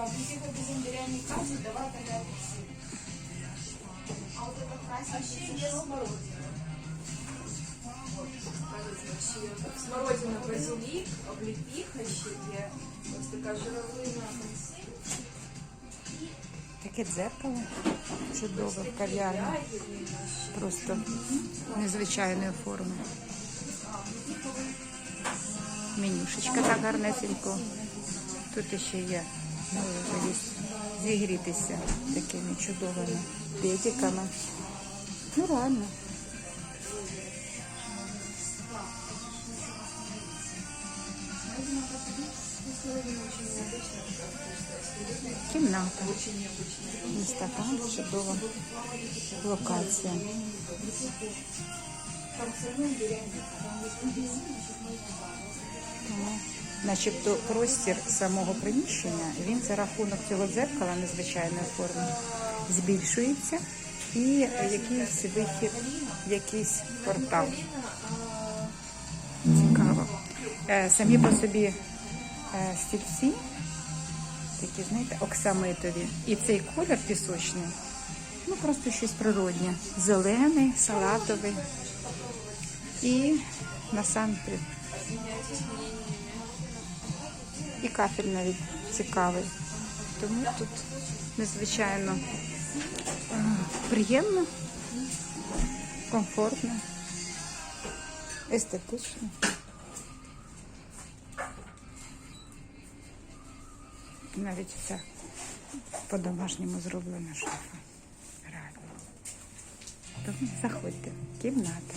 Бутика без имбиря не катит, давай тогда апельсин. А вот это красненькое, это что? Смородина, базилік, обліпіха ще є. Ось така журавлина апельсин. Таке дзеркало чудове в кав'ярні. Просто незвичайної форми. Менюшечка так гарнесенько. Тут ще є зігрітися такими чудовими петиками. Ну реально. Кімната. Ось така чудова локація. Тому, начебто, простір самого приміщення, він за рахунок цього дзеркала незвичайної форми збільшується і якийсь вихід, якийсь портал. Цікаво. Е, Самі по собі е, стільці, такі, знаєте, оксамитові. І цей колір пісочний, ну просто щось природнє. Зелений, салатовий. І насамперед. І кафель навіть цікавий. Тому тут незвичайно е, приємно, комфортно, естетично. Навіть вся по-домашньому зроблена шафа. Реально. Тому заходьте. Кімната.